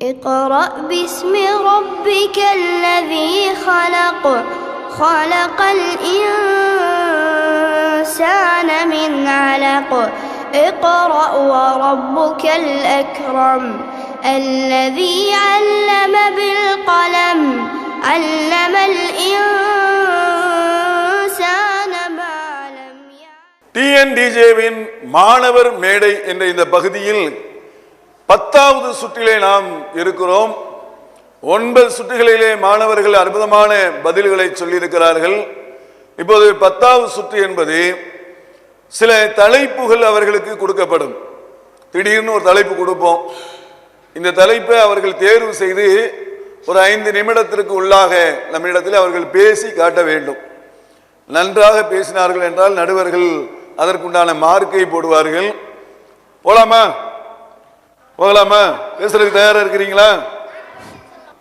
اقرأ باسم ربك الذي خلق خلق الإنسان من علق اقرأ وربك الأكرم الذي علم بالقلم علم الإنسان ما لم يعلم டிஎன்டிஜேவின் மாணவர் மேடை என்ற இந்த பகுதியில் பத்தாவது சுற்றிலே நாம் இருக்கிறோம். ஒன்பது சுற்றுகளிலே மாணவர்கள் அற்புதமான பதில்களை சொல்லியிருக்கிறார்கள். இப்போது பத்தாவது சுற்று என்பது சில தலைப்புகள் அவர்களுக்கு கொடுக்கப்படும். திடீர்னு ஒரு தலைப்பு கொடுப்போம். இந்த தலைப்பை அவர்கள் தேர்வு செய்து ஒரு ஐந்து நிமிடத்திற்கு உள்ளாக நம்மிடத்தில் அவர்கள் பேசி காட்ட வேண்டும். நன்றாக பேசினார்கள் என்றால் நடுவர்கள் அதற்குண்டான மார்க்கை போடுவார்கள். போலாமா? போகலாமா? பேசுறதுக்கு தயாரா இருக்கிறீங்களா?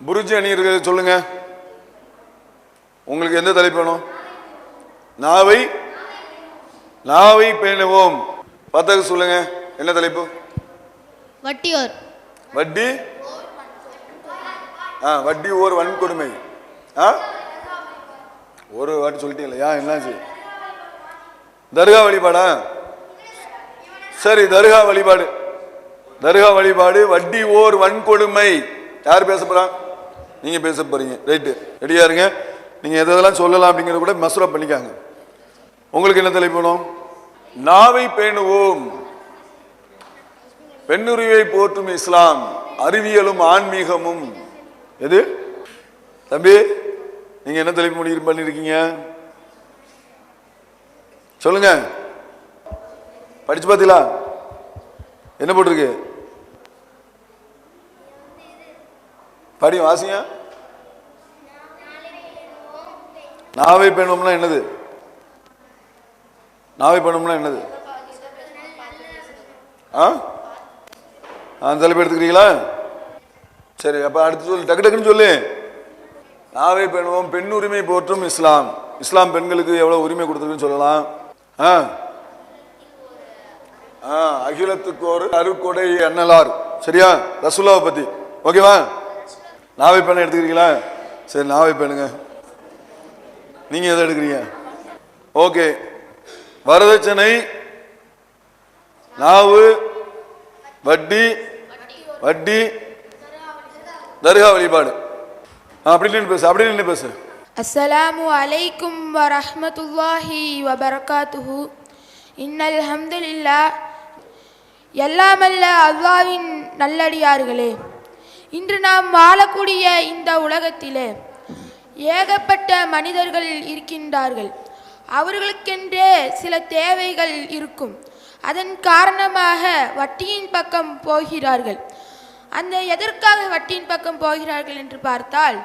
புரிஜி அணி இருக்கிறது சொல்லுங்க. உங்களுக்கு எந்த தலைப்பு வேணும்? நாவை நாவை பேணுவோம். பார்த்தது சொல்லுங்க என்ன தலைப்பு? வட்டியோர். வட்டி? ஆ வட்டி ஓர் வன்கொடுமை. ஆ? ஒரு வாட்டி சொல்லிட்டீங்களா ஏன் என்னாச்சு தர்கா வழிபாடா? சரி தர்கா வழிபாடு. தர்கா வழிபாடு வட்டி ஓர் வன்கொடுமை. யார் பேச போறா? நீங்க பேச போறீங்க. ரைட்டு. ரெடியா இருங்க. நீங்க எதெல்லாம் சொல்லலாம் அப்படிங்கறத கூட மசூரா பண்ணிக்காங்க. உங்களுக்கு என்ன தலைப்பு வேணும்? நாவை பேணுவோம். பெண்ணுரிவை போற்றும் இஸ்லாம் அறிவியலும் ஆன்மீகமும். எது? தம்பி நீங்க என்ன தலைப்பு முடிவு பண்ணிருக்கீங்க? சொல்லுங்க. படிச்சு பார்த்தீங்களா என்ன போட்டிருக்கு? படி வாசிங்க. நாவை பெண்ணும்னா என்னது? நாவை பெண்ணும்னா என்னது? ஆ? அந்த தலைப்பு எடுத்துக்கிறீங்களா? சரி அப்ப அடுத்து சொல்லு. டக்கு டக்குன்னு சொல்லு. நாவை பெண்ணுவோம் பெண் உரிமை போற்றும் இஸ்லாம். இஸ்லாம் பெண்களுக்கு எவ்வளவு உரிமை கொடுத்துருக்குன்னு சொல்லலாம். ஆ? ஆ, அகிலத்துக்கு ஒரு அருக்கொடை அண்ணலார். சரியா? ரசுல்லாவை பத்தி. ஓகேவா? நாவை பெண்ணை எடுத்துக்கிறீங்களா? சரி நாவை பெண்ணுங்க. நீங்கள் எதை எடுக்கிறீங்க? ஓகே. வரதட்சணை நாவு வட்டி வட்டி தர்கா வழிபாடு. ஆ, அப்படி நின்று பேசு அப்படி நின்று பேசு. அஸ்ஸலாமு அலைக்கும் வரஹ்மத்துல்லாஹி வபரகாத்துஹு. இன்னல் ஹம்துலில்லா எல்லாமல்ல அல்லாவின் நல்லடியார்களே. இன்று நாம் வாழக்கூடிய இந்த உலகத்திலே ஏகப்பட்ட மனிதர்கள் இருக்கின்றார்கள். அவர்களுக்கென்றே சில தேவைகள் இருக்கும். அதன் காரணமாக வட்டியின் பக்கம் போகிறார்கள். அந்த எதற்காக வட்டியின் பக்கம் போகிறார்கள் என்று பார்த்தால்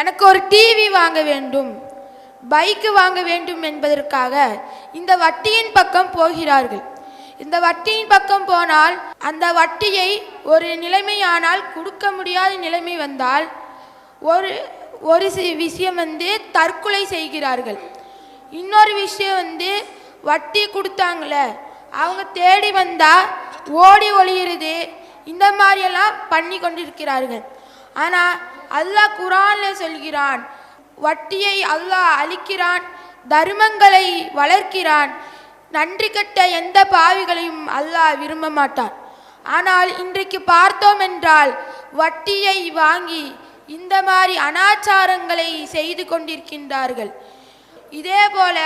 எனக்கு ஒரு டிவி வாங்க வேண்டும் பைக்கு வாங்க வேண்டும் என்பதற்காக இந்த வட்டியின் பக்கம் போகிறார்கள். இந்த வட்டியின் பக்கம் போனால் அந்த வட்டியை ஒரு நிலைமையானால் கொடுக்க முடியாத நிலைமை வந்தால் ஒரு ஒரு விஷயம் வந்து தற்கொலை செய்கிறார்கள். இன்னொரு விஷயம் வந்து வட்டி கொடுத்தாங்களே அவங்க தேடி வந்தால் ஓடி ஒழியிறது இந்த மாதிரியெல்லாம் பண்ணி கொண்டிருக்கிறார்கள். ஆனால் அல்லாஹ் குரானில் சொல்கிறான் வட்டியை அல்லாஹ் அழிக்கிறான் தர்மங்களை வளர்க்கிறான் நன்றி கட்ட எந்த பாவிகளையும் அல்லாஹ் விரும்ப மாட்டான். ஆனால் இன்றைக்கு பார்த்தோம் என்றால் வட்டியை வாங்கி இந்த மாதிரி அனாச்சாரங்களை செய்து கொண்டிருக்கின்றார்கள். இதே போல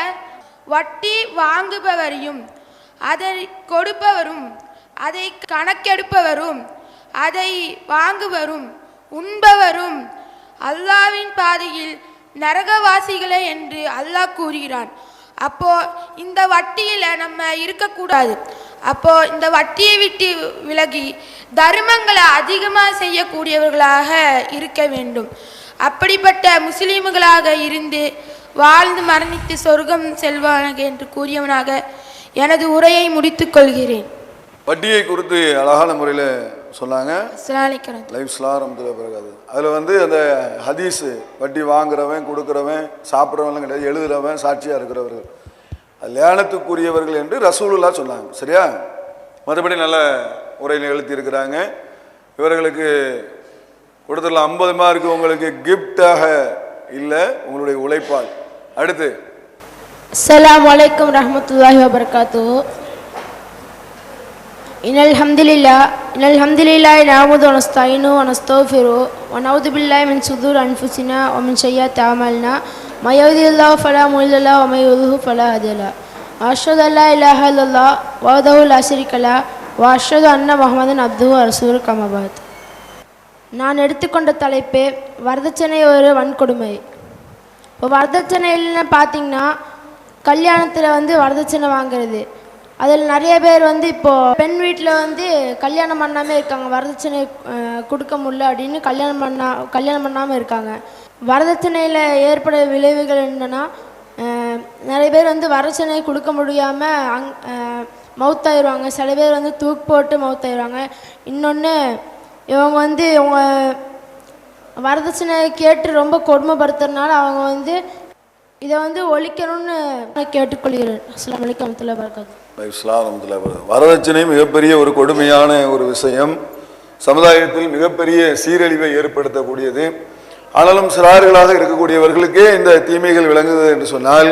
வட்டி வாங்குபவரையும் அதை கொடுப்பவரும் அதை கணக்கெடுப்பவரும் அதை வாங்குவரும் உண்பவரும் அல்லாவின் பாதையில் நரகவாசிகளே என்று அல்லாஹ் கூறுகிறான். அப்போ இந்த வட்டியில நம்ம இருக்கக்கூடாது. அப்போ இந்த வட்டியை விட்டு விலகி தர்மங்களை அதிகமாக செய்யக்கூடியவர்களாக இருக்க வேண்டும். அப்படிப்பட்ட முஸ்லீம்களாக இருந்து வாழ்ந்து மரணித்து சொர்க்கம் செல்வானாக என்று கூறியவனாக எனது உரையை முடித்துக் கொள்கிறேன். வட்டியை குறித்து அழகான முறையில் சொன்னாங்க. அதில் வந்து அந்த ஹதீஸு வட்டி வாங்குறவன் கொடுக்குறவன் சாப்பிட்றவன்லாம் கிடையாது எழுதுறவன் சாட்சியாக இருக்கிறவர்கள். லேனத்துக்குரியவர்கள் என்று ரசூலுல்லா சொன்னாங்க. சரியா? மற்றபடி நல்ல உரையில் எழுத்தியிருக்கிறாங்க இவர்களுக்கு கொடுத்துடலாம். ஐம்பது மார்க் உங்களுக்கு கிஃப்டாக இல்லை உங்களுடைய உழைப்பால். அடுத்து. அஸ்லாம் வலைக்கம் ரஹமத்துல்லாஹி வபர்காத்து إن الحمد لله إن الحمد لله نعبد ونستعينه ونستغفره ونعوذ بالله من صدور أنفسنا ومن سيئات أعمالنا ما يهدي الله فلا مضل له وما يضلل فلا هادي له أشهد أن لا إله إلا الله وحده لا شريك له وأشهد أن محمدا عبده ورسوله كما بعد நான் எடுத்துக்கொண்ட தலைப்பு வரதட்சணை ஒரு வன்கொடுமை இப்போ வரதட்சணைன்னு பார்த்தீங்கன்னா கல்யாணத்தில் வந்து வரதட்சணை வாங்கிறது அதில் நிறைய பேர் வந்து இப்போது பெண் வீட்டில் வந்து கல்யாணம் பண்ணாமல் இருக்காங்க. வரதட்சணை கொடுக்க முடியல அப்படின்னு கல்யாணம் பண்ணா கல்யாணம் பண்ணாமல் இருக்காங்க. வரதட்சணையில் ஏற்பட விளைவுகள் என்னென்னா நிறைய பேர் வந்து வரதட்சணை கொடுக்க முடியாமல் அங் மவுத்தாயிடுவாங்க சில பேர் வந்து தூக்கு போட்டு மவுத்தாயிடுவாங்க இன்னொன்று இவங்க வந்து இவங்க வரதட்சணை கேட்டு ரொம்ப கொடுமைப்படுத்துறதுனால அவங்க வந்து இதை வந்து ஒழிக்கணும்னு கேட்டுக்கொள்கிறேன். அஸ்லாம் வலைக்கம் வரமத்துல்லா வரகாத்து இஸ்லாம் வரதட்சணை மிகப்பெரிய ஒரு கொடுமையான ஒரு விஷயம். சமுதாயத்தில் மிகப்பெரிய சீரழிவை ஏற்படுத்தக்கூடியது. ஆனாலும் சிறார்களாக இருக்கக்கூடியவர்களுக்கே இந்த தீமைகள் விளங்குகிறது என்று சொன்னால்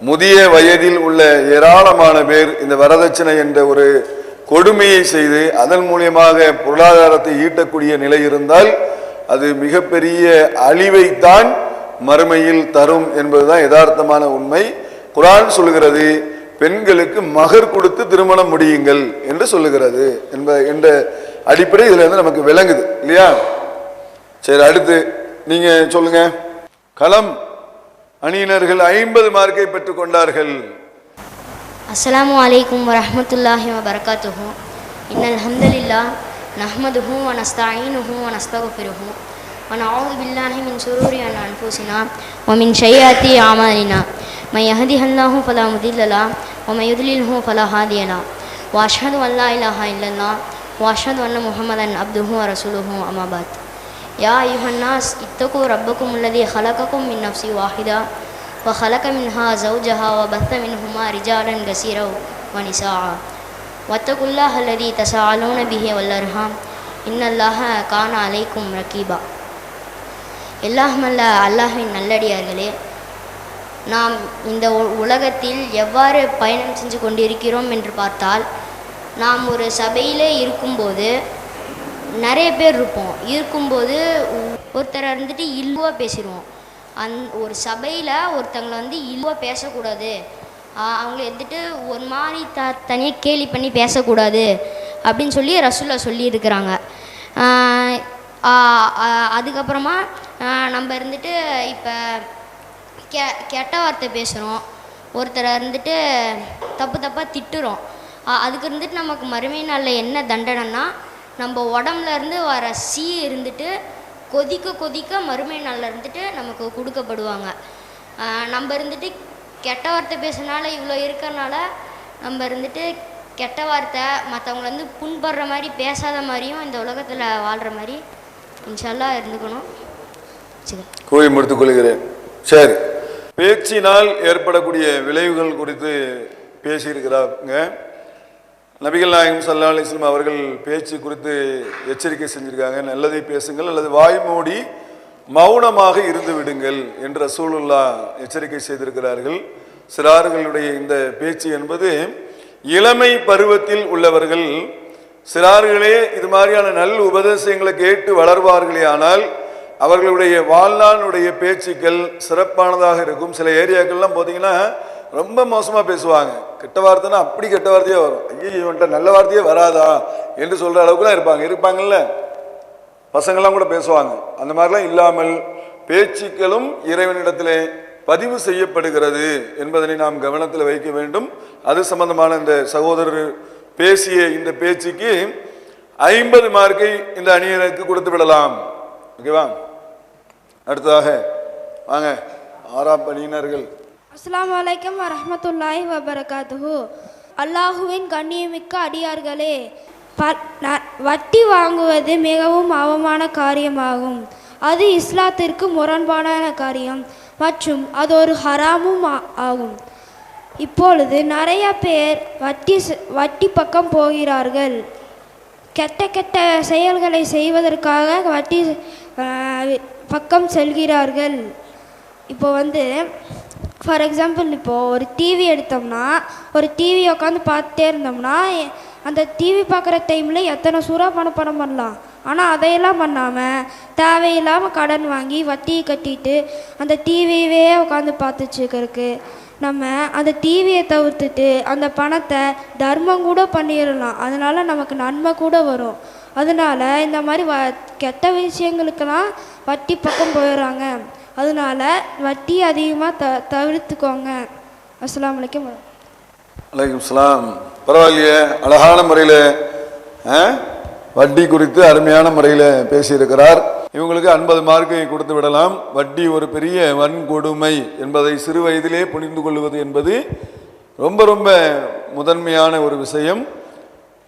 முதிய வயதில் உள்ள ஏராளமான பேர் இந்த வரதட்சணை என்ற ஒரு கொடுமையை செய்து அதன் மூலியமாக பொருளாதாரத்தை ஈட்டக்கூடிய நிலை இருந்தால் அது மிகப்பெரிய அழிவைத்தான் மறுமையில் தரும் என்பதுதான் யதார்த்தமான உண்மை. குரான் சொல்லுகிறது பெண்களுக்கு மகர் கொடுத்து திருமணம் முடியுங்கள் என்று சொல்லுகிறது என்ப என்ற அடிப்படை இதுல இருந்து நமக்கு விளங்குது இல்லையா சரி அடுத்து நீங்க சொல்லுங்க களம் அணியினர்கள் ஐம்பது மார்க்கை பெற்றுக் கொண்டார்கள் السلام عليكم ورحمة الله وبركاته إن الحمد لله نحمده ونستعينه ونستغفره ونعوذ بالله من شرور أنفسنا ومن سيئات أعمالنا من يهده الله فلا مضل له ومن يضلله فلا هادي له وأشهد أن لا إله إلا الله وأشهد أن محمدا عبده ورسوله أما بعد يا أيها الناس اتقوا ربكم الذي خلقكم من نفس واحدة وخلق منها زوجها وبث منهما رجالا كثيرا ونساء واتقوا الله الذي تساءلون به والأرحام إن الله كان عليكم رقيبا எல்லாமல்ல அல்லாஹ்வின் நல்லடியார்களே நாம் இந்த உலகத்தில் எவ்வாறு பயணம் செஞ்சு கொண்டிருக்கிறோம் என்று பார்த்தால் நாம் ஒரு சபையிலே இருக்கும்போது நிறைய பேர் இருப்போம். இருக்கும்போது ஒருத்தரை இருந்துட்டு இல்வாக பேசிடுவோம் அந் ஒரு சபையில் ஒருத்தங்களை வந்து இல்லுவாக பேசக்கூடாது. அவங்கள எடுத்துட்டு ஒரு மாதிரி த தனியாக கேலி பண்ணி பேசக்கூடாது அப்படின்னு சொல்லி ரசூல்லா சொல்லியிருக்கிறாங்க. அதுக்கப்புறமா நம்ம இருந்துட்டு இப்போ கெ கெட்ட வார்த்தை பேசுகிறோம் ஒருத்தரை இருந்துட்டு தப்பு தப்பாக திட்டுறோம். அதுக்கு இருந்துட்டு நமக்கு மறுமை நாளில் என்ன தண்டனைனா நம்ம உடம்புலேருந்து வர சீ இருந்துட்டு கொதிக்க கொதிக்க மறுமை நாளில் இருந்துட்டு நமக்கு கொடுக்கப்படுவாங்க. நம்ம இருந்துட்டு கெட்ட வார்த்தை பேசுனால இவ்வளோ இருக்கிறனால நம்ம இருந்துட்டு கெட்ட வார்த்தை மற்றவங்கள வந்து புண்படுற மாதிரி பேசாத மாதிரியும் இந்த உலகத்தில் வாழ்கிற மாதிரி இன்ஷால்லா இருந்துக்கணும். சரி கூறி முடித்துக் கொள்கிறேன். சரி. பேச்சினால் ஏற்படக்கூடிய விளைவுகள் குறித்து பேசியிருக்கிறாங்க. நபிகள் நாயகம் சல்லா அலிஸ்லாம் அவர்கள் பேச்சு குறித்து எச்சரிக்கை செஞ்சிருக்காங்க. நல்லதை பேசுங்கள் அல்லது வாய் மூடி மௌனமாக இருந்து விடுங்கள் என்று ரசூலுல்லா எச்சரிக்கை செய்திருக்கிறார்கள். சிறார்களுடைய இந்த பேச்சு என்பது இளமை பருவத்தில் உள்ளவர்கள் சிறார்களே இது மாதிரியான நல் உபதேசங்களை கேட்டு வளர்வார்களே ஆனால் அவர்களுடைய வாழ்நாளுடைய பேச்சுக்கள் சிறப்பானதாக இருக்கும். சில ஏரியாக்கள்லாம் பார்த்தீங்கன்னா ரொம்ப மோசமாக பேசுவாங்க. கெட்ட வார்த்தைன்னா அப்படி கெட்ட வார்த்தையாக வரும். ஐயோ இவன்ட்ட நல்ல வார்த்தையே வராதா? என்று சொல்கிற அளவுக்குலாம் இருப்பாங்க. இருப்பாங்கல்ல? பசங்கள்லாம் கூட பேசுவாங்க. அந்த மாதிரிலாம் இல்லாமல் பேச்சுக்களும் இறைவனிடத்திலே பதிவு செய்யப்படுகிறது என்பதனை நாம் கவனத்தில் வைக்க வேண்டும். அது சம்பந்தமான இந்த சகோதரர் பேசிய இந்த பேச்சுக்கு ஐம்பது மார்க்கை இந்த அணியனுக்கு கொடுத்து விடலாம். ஓகேவா? அடுத்ததாக வாங்க ஆறாம் பணியினர்கள். அஸ்லாம் வலைக்கம் வரமத்துல்லாஹி வபரகாத்துஹு. அல்லாஹுவின் கண்ணியமிக்க அடியார்களே ப- ந- வட்டி வாங்குவது மிகவும் அவமான காரியமாகும். அது இஸ்லாத்திற்கு முரண்பாடான காரியம் மற்றும் அது ஒரு ஹராமும் ஆ- ஆகும். இப்பொழுது நிறைய பேர் வட்டி செ- வட்டி பக்கம் போகிறார்கள். கெட்ட கெட்ட செயல்களை செய்வதற்காக வட்டி பக்கம் செல்கிறார்கள். இப்போ வந்து ஃபார் எக்ஸாம்பிள் இப்போது ஒரு டிவி எடுத்தோம்னா ஒரு டிவி உட்காந்து பார்த்துட்டே இருந்தோம்னா அந்த டிவி பார்க்குற டைமில் எத்தனை சூறாக பணம் பணம் பண்ணலாம். ஆனால் அதையெல்லாம் பண்ணாமல் தேவையில்லாமல் கடன் வாங்கி வட்டி கட்டிட்டு அந்த டிவியவே உட்காந்து பார்த்துச்சுக்கிறதுக்கு நம்ம அந்த டிவியை தவிர்த்துட்டு அந்த பணத்தை தர்மம் கூட பண்ணிடலாம் அதனால் நமக்கு நன்மை கூட வரும். அதனால இந்த மாதிரி வ கெட்ட விஷயங்களுக்கெல்லாம் வட்டி பக்கம் போயிடுறாங்க. அதனால வட்டி அதிகமாக த தவிர்த்துக்கோங்க. அஸ்லாம் வலைக்கம் வலைக்கம் சலாம். பரவாயில்லையே அழகான முறையில் வட்டி குறித்து அருமையான முறையில் பேசியிருக்கிறார். இவங்களுக்கு ஐம்பது மார்க்கை கொடுத்து விடலாம். வட்டி ஒரு பெரிய வன்கொடுமை என்பதை சிறு வயதிலே புரிந்து கொள்வது என்பது ரொம்ப ரொம்ப முதன்மையான ஒரு விஷயம்.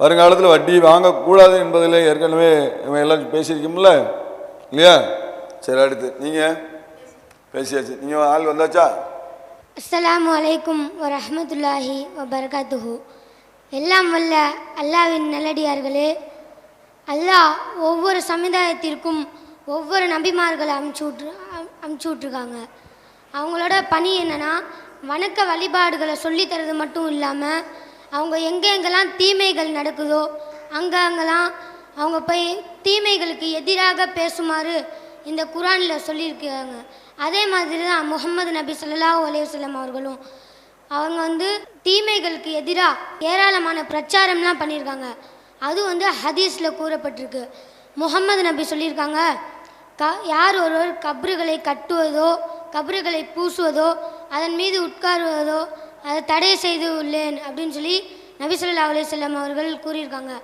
வருங்காலத்தில் வட்டி வாங்கக்கூடாது என்பதில் ஏற்கனவே இவன் எல்லாம் பேசியிருக்கோம்ல. இல்லையா? சரி அடுத்து. நீங்கள் பேசியாச்சு. நீங்கள் ஆள் வந்தாச்சா? அஸ்லாம் அலைக்கும் வரமத்துல்லாஹி வபர்காத்துஹூ. எல்லாம் வல்ல அல்லாவின் நல்லடியார்களே அல்லாஹ் ஒவ்வொரு சமுதாயத்திற்கும் ஒவ்வொரு நபிமார்களை அமுச்சு விட்ரு அம்- அமுச்சு விட்ருக்காங்க அவங்களோட பணி என்னன்னா வணக்க வழிபாடுகளை சொல்லித்தரது மட்டும் இல்லாமல் அவங்க எங்கே எங்கெல்லாம் தீமைகள் நடக்குதோ அங்கே அங்கெல்லாம் அவங்க போய் தீமைகளுக்கு எதிராக பேசுமாறு இந்த குரானில் சொல்லியிருக்காங்க. அதே மாதிரி தான் முகமது நபி சொல்லலா அலையுசல்லம் அவர்களும் அவங்க வந்து தீமைகளுக்கு எதிராக ஏராளமான பிரச்சாரம்லாம் பண்ணியிருக்காங்க. அது வந்து ஹதீஸில் கூறப்பட்டிருக்கு. முகமது நபி சொல்லியிருக்காங்க க யார் ஒருவர் கப்றுகளை கட்டுவதோ கப்றுகளை பூசுவதோ அதன் மீது உட்காருவதோ அதை தடை செய்து உள்ளேன் அப்படின்னு சொல்லி நபிசுல்லா அலி அலைஹி அவர்கள் கூறியிருக்காங்க.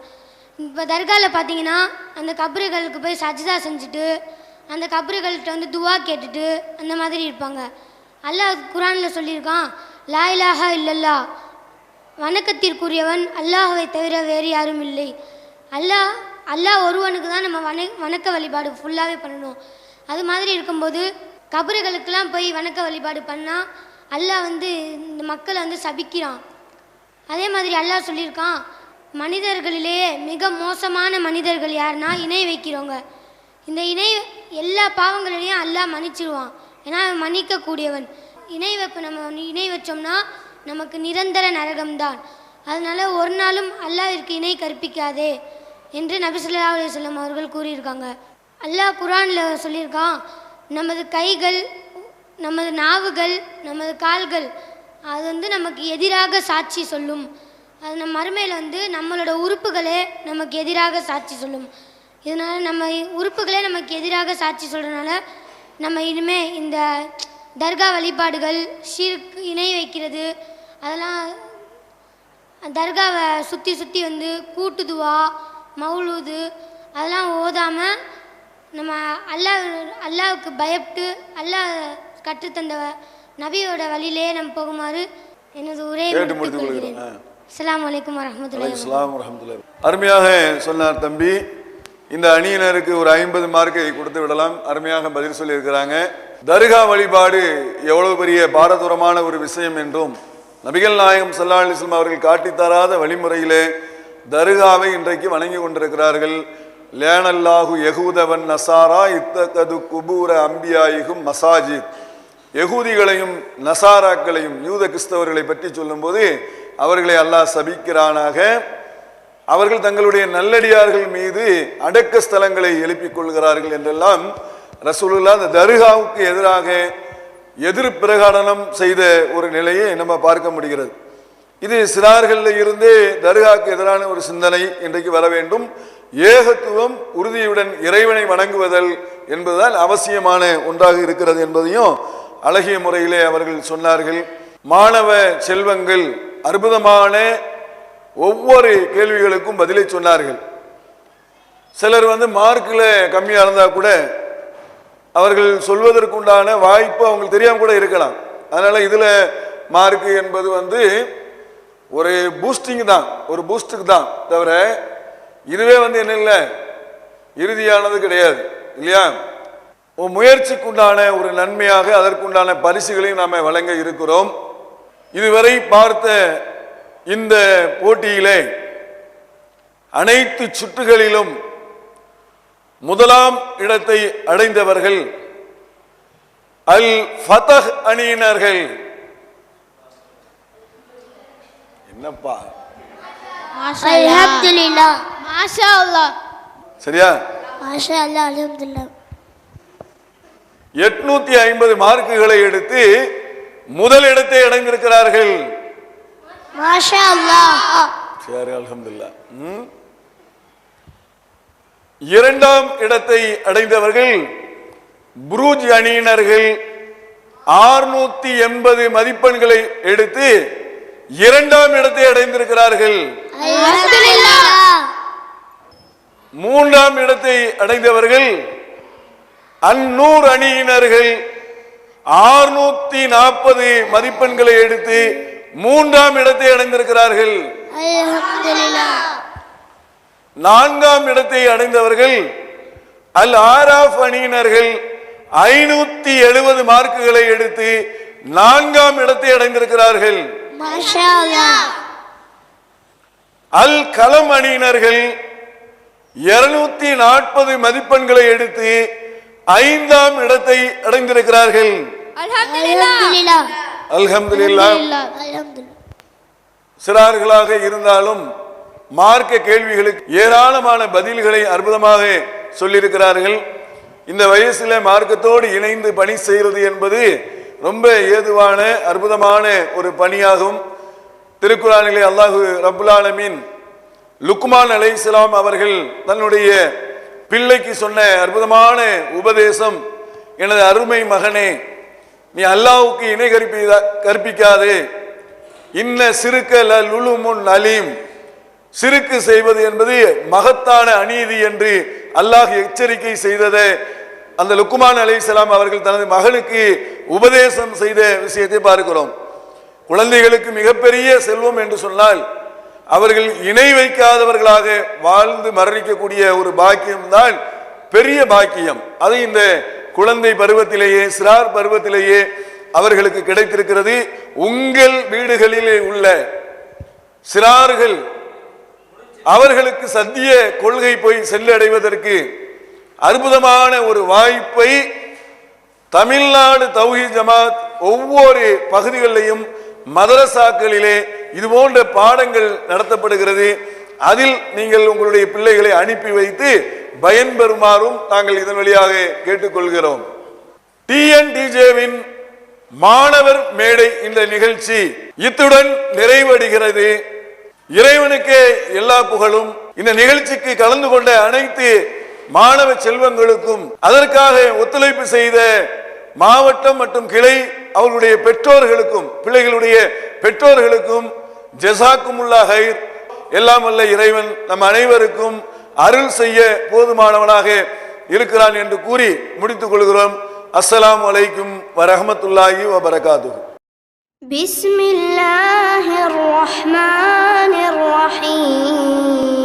இப்போ தர்காவில் பார்த்தீங்கன்னா அந்த கப்றுகளுக்கு போய் சஜிதா செஞ்சுட்டு அந்த கப்றுகள்கிட்ட வந்து துவா கேட்டுட்டு அந்த மாதிரி இருப்பாங்க. அல்லாஹ் குரானில் சொல்லியிருக்கான் லா இலாஹா இல்லல்லா வணக்கத்திற்குரியவன் அல்லாஹ்வை தவிர வேறு யாரும் இல்லை. அல்லாஹ் அல்லாஹ் ஒருவனுக்கு தான் நம்ம வண வணக்க வழிபாடு ஃபுல்லாகவே பண்ணணும். அது மாதிரி இருக்கும்போது கபறுகளுக்கெல்லாம் போய் வணக்க வழிபாடு பண்ணால் அல்லாஹ் வந்து இந்த மக்களை வந்து சபிக்கிறான். அதே மாதிரி அல்லாஹ் சொல்லியிருக்கான் மனிதர்களிலேயே மிக மோசமான மனிதர்கள் யாருன்னா இணை வைக்கிறவங்க. இந்த இணை எல்லா பாவங்களிலையும் அல்லாஹ் மன்னிச்சிடுவான் ஏன்னா அவன் மன்னிக்கக்கூடியவன். இணை வைப்பு நம்ம இணை வச்சோம்னா நமக்கு நிரந்தர நரகம்தான். அதனால ஒரு நாளும் அல்லாவிற்கு இணை கற்பிக்காதே என்று நபிசுல்லா அலுவலம் அவர்கள் கூறியிருக்காங்க. அல்லாஹ் குரானில் சொல்லியிருக்கான் நமது கைகள் நமது நாவுகள் நமது கால்கள் அது வந்து நமக்கு எதிராக சாட்சி சொல்லும். அது நம்ம மறுமையில் வந்து நம்மளோட உறுப்புகளே நமக்கு எதிராக சாட்சி சொல்லும். இதனால் நம்ம உறுப்புகளே நமக்கு எதிராக சாட்சி சொல்கிறனால நம்ம இனிமே இந்த தர்கா வழிபாடுகள் ஷீருக்கு இணை வைக்கிறது அதெல்லாம் தர்காவை சுற்றி சுற்றி வந்து கூட்டுதுவா மவுழுது அதெல்லாம் ஓதாமல் நம்ம அல்லாஹ் அல்லாவுக்கு பயப்பட்டு அல்லாஹ் கற்றுத்தந்த நபியோட வழியிலே நம்ம போகுமாறு எனது வபரகாத்துஹு. அஸ்லாம் வரஹமத்துல்லாஹி அருமையாக சொன்னார் தம்பி. இந்த அணியினருக்கு ஒரு ஐம்பது மார்க்கை கொடுத்து விடலாம். அருமையாக பதில் சொல்லியிருக்கிறாங்க. தர்கா வழிபாடு எவ்வளவு பெரிய பாரதூரமான ஒரு விஷயம் என்றும் நபிகள் நாயகம் சல்லா அலிஸ்லாம் அவர்கள் காட்டித் தராத வழிமுறையிலே தர்காவை இன்றைக்கு வணங்கி கொண்டிருக்கிறார்கள். லேனல்லாஹு யகூதவன் நசாரா இத்தகது குபூர அம்பியாயிகும் மசாஜித். யகூதிகளையும் நசாராக்களையும் யூத கிறிஸ்தவர்களை பற்றி சொல்லும்போது அவர்களை அல்லாஹ் சபிக்கிறானாக. அவர்கள் தங்களுடைய நல்லடியார்கள் மீது அடக்க ஸ்தலங்களை எழுப்பிக் கொள்கிறார்கள் என்றெல்லாம் ரசூலுல்லா அந்த தர்காவுக்கு எதிராக எதிர் பிரகடனம் செய்த ஒரு நிலையை நம்ம பார்க்க முடிகிறது. இது சிறார்களில் இருந்தே தர்காவுக்கு எதிரான ஒரு சிந்தனை இன்றைக்கு வர வேண்டும். ஏகத்துவம் உறுதியுடன் இறைவனை வணங்குவதல் என்பதுதான் அவசியமான ஒன்றாக இருக்கிறது என்பதையும் அழகிய முறையிலே அவர்கள் சொன்னார்கள் மாணவ செல்வங்கள் அற்புதமான ஒவ்வொரு கேள்விகளுக்கும் பதிலை சொன்னார்கள். சிலர் வந்து மார்க்கில் கம்மியாக இருந்தால் கூட அவர்கள் சொல்வதற்குண்டான வாய்ப்பு அவங்களுக்கு தெரியாமல் கூட இருக்கலாம். அதனால் இதில் மார்க்கு என்பது வந்து ஒரு பூஸ்டிங் தான் ஒரு பூஸ்டுக்கு தான். தவிர இதுவே வந்து என்ன இல்லை இறுதியானது கிடையாது இல்லையா? முயற்சிக்குண்டான ஒரு நன்மையாக அதற்குண்டான பரிசுகளையும் நாம் வழங்க இருக்கிறோம். இதுவரை பார்த்த இந்த போட்டியிலே அனைத்து சுற்றுகளிலும் முதலாம் இடத்தை அடைந்தவர்கள் அல் ஃபதஹ் அணியினர்கள். என்னப்பா? சரியா? எட்நூத்தி ஐம்பது மார்க்குகளை எடுத்து முதல் இடத்தை அடைந்திருக்கிறார்கள். சரி அல்ஹம்துலில்லாஹ். ம். இரண்டாம் இடத்தை அடைந்தவர்கள் புரூஜ் அணியினர்கள். ஆறுநூத்தி எண்பது மதிப்பெண்களை எடுத்து இரண்டாம் இடத்தை அடைந்திருக்கிறார்கள். மூன்றாம் இடத்தை அடைந்தவர்கள் அந்நூர் அணியினர்கள் ஆறுநூத்தி நாற்பது மதிப்பெண்களை எடுத்து மூன்றாம் இடத்தை அடைந்திருக்கிறார்கள். நான்காம் இடத்தை அடைந்தவர்கள் அல் ஆராஃப் அணியினர்கள் ஐநூத்தி எழுபது மார்க்குகளை எடுத்து நான்காம் இடத்தை அடைந்திருக்கிறார்கள். அல் கலம் அணியினர்கள் இருநூத்தி நாற்பது மதிப்பெண்களை எடுத்து ஐந்தாம் இடத்தை அடைந்திருக்கிறார்கள். அல்ஹம்துலில்லா. சிறார்களாக இருந்தாலும் மார்க்க கேள்விகளுக்கு ஏராளமான பதில்களை அற்புதமாக சொல்லியிருக்கிறார்கள். இந்த வயசுல மார்க்கத்தோடு இணைந்து பணி செய்கிறது என்பது ரொம்ப ஏதுவான அற்புதமான ஒரு பணியாகும். திருக்குறானிலே அல்லாஹு ரப்புல் ஆலமீன் லுக்மான் அலைஹிஸ்ஸலாம் அவர்கள் தன்னுடைய பிள்ளைக்கு சொன்ன அற்புதமான உபதேசம் எனது அருமை மகனே நீ அல்லாவுக்கு இணை கற்பி கற்பிக்காதே. இன்ன சிறுக்க லுலுமுன் அலீம். சிறுக்கு செய்வது என்பது மகத்தான அநீதி என்று அல்லாஹ் எச்சரிக்கை செய்ததை. அந்த லுக்குமான் அலைஹிஸ்ஸலாம் அவர்கள் தனது மகனுக்கு உபதேசம் செய்த விஷயத்தை பார்க்கிறோம். குழந்தைகளுக்கு மிகப்பெரிய செல்வம் என்று சொன்னால் அவர்கள் இணை வைக்காதவர்களாக வாழ்ந்து மரணிக்கக்கூடிய ஒரு பாக்கியம்தான் பெரிய பாக்கியம். அது இந்த குழந்தை பருவத்திலேயே சிறார் பருவத்திலேயே அவர்களுக்கு கிடைத்திருக்கிறது. உங்கள் வீடுகளிலே உள்ள சிறார்கள் அவர்களுக்கு சத்திய கொள்கை போய் செல்லடைவதற்கு அற்புதமான ஒரு வாய்ப்பை தமிழ்நாடு தௌஹி ஜமாத் ஒவ்வொரு பகுதிகளிலையும் மதரசாக்களிலே இது போன்ற பாடங்கள் நடத்தப்படுகிறது. அதில் நீங்கள் உங்களுடைய பிள்ளைகளை அனுப்பி வைத்து பயன்பெறுமாறும் நாங்கள் இதன் வழியாக கேட்டுக்கொள்கிறோம். டிஎன்டிஜேவின் மாணவர் மேடை இந்த நிகழ்ச்சி இத்துடன் நிறைவடைகிறது. இறைவனுக்கே எல்லா புகழும். இந்த நிகழ்ச்சிக்கு கலந்து கொண்ட அனைத்து மாணவ செல்வங்களுக்கும் அதற்காக ஒத்துழைப்பு செய்த மாவட்டம் மற்றும் கிளை அவர்களுடைய பெற்றோர்களுக்கும் பிள்ளைகளுடைய பெற்றோர்களுக்கும் ஜசாக்குமுல்லா ஹைர் எல்லாம் வல்ல இறைவன் நம் அனைவருக்கும் அருள் செய்ய போதுமானவனாக இருக்கிறான் என்று கூறி முடித்துக் கொள்கிறோம் அஸ்ஸலாமு அலைக்கும் வரஹமத்துல்லாஹி வபரகாத்துஹு بسم الله الرحمن الرحيم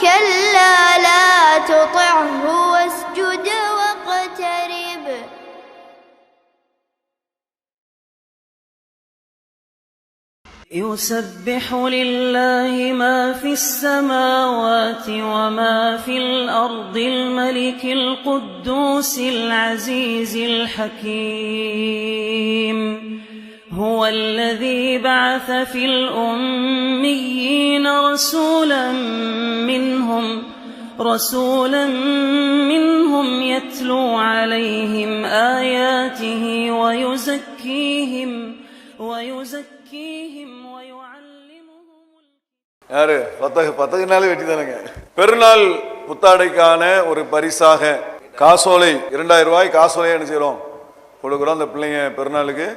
كلا لا تطعه واسجد واقترب. يسبح لله ما في السماوات وما في الأرض الملك القدوس العزيز الحكيم. هو الذي بعث في الأميين رسولا منهم رسولا منهم يتلو عليهم آياته ويزكيهم ويزكيهم ويعلمهم யாரு பத்தகு பத்தகுனாலே வெட்டி தானுங்க பெருநாள் புத்தாடைக்கான ஒரு பரிசாக காசோலை இரண்டாயிரம் ரூபாய் காசோலை என்ன செய்றோம் கொடுக்குறோம் அந்த பிள்ளைங்க பெருநாளுக்கு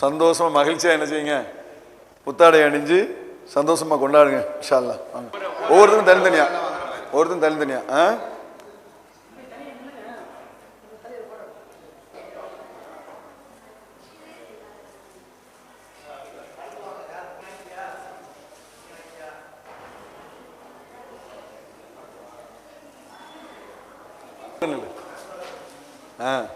சந்தோஷமா மகிழ்ச்சியா என்ன செய்யுங்க? புத்தாடை அணிஞ்சு சந்தோஷமா கொண்டாடுங்க இன்ஷா வாங்க. ஒவ்வொருத்தரும் தனித்தனியா? ஒவ்வொருத்தரும் தனித்தனியா? ஆ? ஆ.